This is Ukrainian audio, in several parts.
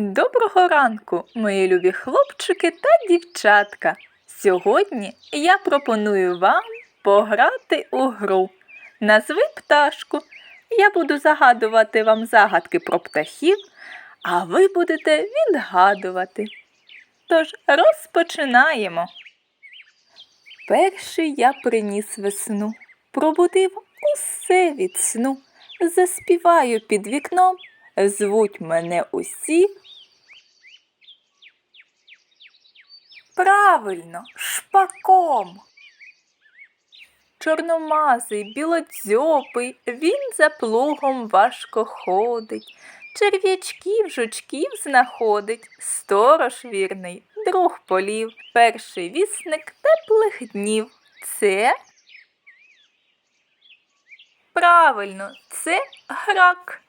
Доброго ранку, мої любі хлопчики та дівчатка. Сьогодні я пропоную вам пограти у гру. Назви пташку. Я буду загадувати вам загадки про птахів, а ви будете відгадувати. Тож розпочинаємо. Перший я приніс весну, пробудив усе від сну, заспіваю під вікном, звуть мене усі. Правильно, шпаком. Чорномазий, білодзьобий, він за плугом важко ходить, черв'ячків, жучків знаходить, сторож вірний, друг полів, перший вісник теплих днів. Це правильно, це грак.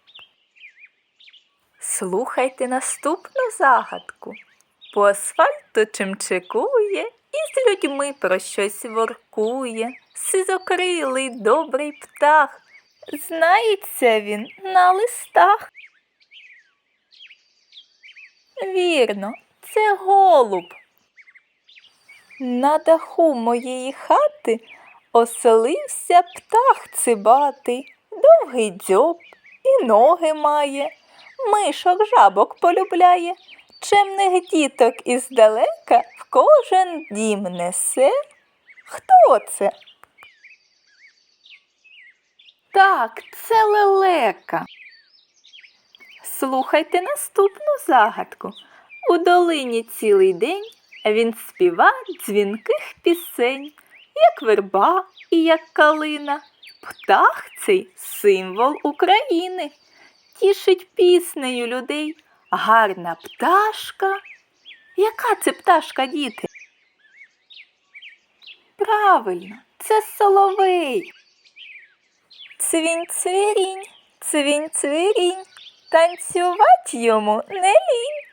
Слухайте наступну загадку. По асфальту чимчикує і з людьми про щось воркує. Сизокрилий добрий птах. Знається він на листах. Вірно, це голуб. На даху моєї хати оселився птах цибатий, довгий дзьоб і ноги має, мишок жабок полюбляє, чемних діток іздалека в кожен дім несе. Хто це? Так, це лелека. Слухайте наступну загадку. У долині цілий день він співа дзвінких пісень, як верба і як калина. Птах цей символ України, тішить піснею людей. Гарна пташка. Яка це пташка, діти? Правильно, це соловей. Цвінь цвірінь, цвінь цвірінь, танцювать йому не лінь.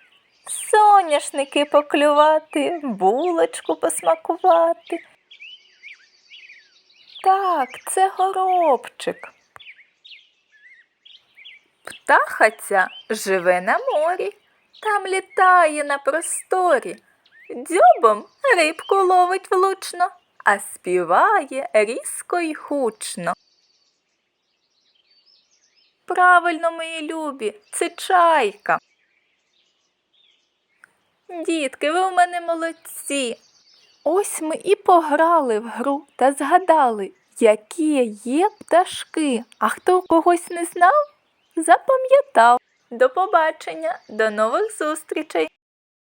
Соняшники поклювати, булочку посмакувати. Так, це горобчик. Птаха ця живе на морі, там літає на просторі, дзьобом рибку ловить влучно, а співає різко й гучно. Правильно, мої любі, це чайка. Дітки, ви у мене молодці. Ось ми і пограли в гру та згадали, які є пташки. А хто когось не знав, запам'ятав. До побачення, до нових зустрічей!